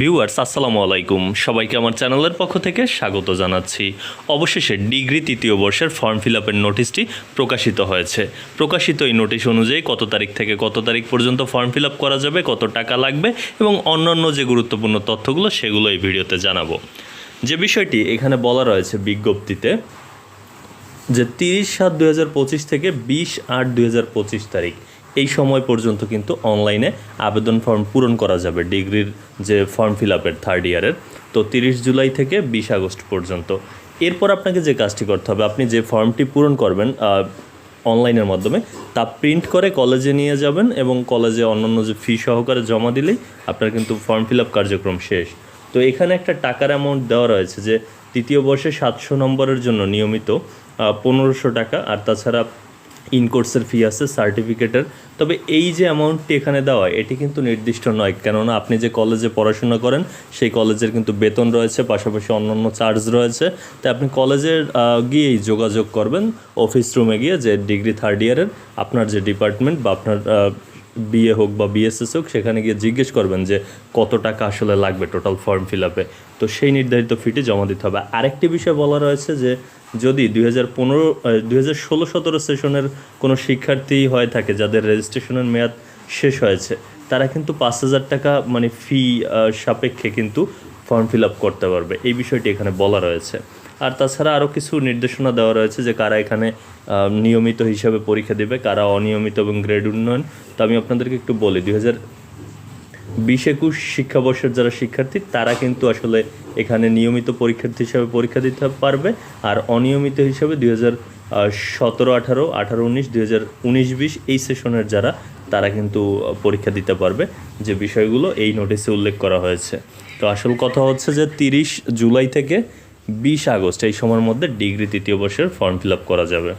Viewers, আসসালামু আলাইকুম। সবাইকে আমার চ্যানেলের পক্ষ থেকে স্বাগত জানাচ্ছি। অবশেষে ডিগ্রি তৃতীয় বর্ষের ফর্ম ফিল আপের নোটিশটি প্রকাশিত হয়েছে। প্রকাশিত এই নোটিশ অনুযায়ী কত তারিখ থেকে কত তারিখ পর্যন্ত ফর্ম ফিল আপ করা যাবে, কত টাকা লাগবে এবং অন্যান্য যে গুরুত্বপূর্ণ তথ্যগুলো সেগুলো এই ভিডিওতে জানাব। যে বিষয়টি এখানে বলা রয়েছে বিজ্ঞপ্তিতে, যে তিরিশ সাত দু থেকে বিশ আট দু তারিখ এই সময় পর্যন্ত কিন্তু অনলাইনে আবেদন ফর্ম পূরণ করা যাবে ডিগ্রির যে ফর্ম ফিল আপের থার্ড ইয়ারের তো তিরিশ জুলাই থেকে বিশ আগস্ট পর্যন্ত। এরপর আপনাকে যে কাজটি করতে হবে, আপনি যে ফর্মটি পূরণ করবেন অনলাইনের মাধ্যমে, তা প্রিন্ট করে কলেজে নিয়ে যাবেন এবং কলেজে অন্যান্য যে ফি সহকারে জমা দিলেই আপনার কিন্তু ফর্ম ফিল আপ কার্যক্রম শেষ। তো এখানে একটা টাকার অ্যামাউন্ট দেওয়া রয়েছে যে, তৃতীয় বর্ষে সাতশো নম্বরের জন্য নিয়মিত পনেরোশো টাকা, আর তাছাড়া ইনকোর্সের ফি আছে সার্টিফিকেটের তবে এই যে অ্যামাউন্টটি এখানে দেওয়া, এটি কিন্তু নির্দিষ্ট নয়, কেননা আপনি যে কলেজে পড়াশোনা করেন, সেই কলেজের কিন্তু বেতন রয়েছে, পাশাপাশি অন্যান্য চার্জ রয়েছে। তাই আপনি কলেজের গিয়েই যোগাযোগ করবেন অফিস রুমে গিয়ে যে ডিগ্রি থার্ড ইয়ারের আপনার যে ডিপার্টমেন্ট বা আপনার বিএ হোক বা বিএসএস হোক, সেখানে গিয়ে জিজ্ঞেস করবেন যে কত টাকা আসলে লাগবে টোটাল ফর্ম ফিল আপে তো সেই নির্ধারিত ফিটি জমা দিতে হবে। আরেকটি বিষয় বলা রয়েছে যে, যদি দুই হাজার পনেরো দুই হাজার ষোলো সতেরো সেশনের কোনো শিক্ষার্থী হয়ে থাকে যাদের রেজিস্ট্রেশনের মেয়াদ শেষ হয়েছে, তারা কিন্তু পাঁচ হাজার টাকা মানে ফি সাপেক্ষে কিন্তু ফর্ম ফিল আপ করতে পারবে। এই বিষয়টি এখানে বলা রয়েছে। আর তাছাড়া আরও কিছু নির্দেশনা দেওয়া রয়েছে যে কারা এখানে নিয়মিত হিসাবে পরীক্ষা দেবে, কারা অনিয়মিত এবং গ্রেড উন্নয়ন। তো আমি আপনাদেরকে একটু বলি, দুই হাজার বিশ একুশ শিক্ষাবর্ষের যারা শিক্ষার্থী, তারা কিন্তু আসলে এখানে নিয়মিত পরীক্ষার্থী হিসাবে পরীক্ষা দিতে পারবে। আর অনিয়মিত হিসাবে দুই হাজার সতেরো, আঠারো আঠারো, উনিশ, দুই হাজার উনিশ, বিশ, এই সেশনের যারা, তারা কিন্তু পরীক্ষা দিতে পারবে যে বিষয়গুলো এই নোটিশে উল্লেখ করা হয়েছে। তো আসল কথা হচ্ছে যে তিরিশ জুলাই থেকে বিশ আগস্ট, এই সময়ের মধ্যে ডিগ্রি তৃতীয় বর্ষের ফর্ম ফিল আপ করা যাবে।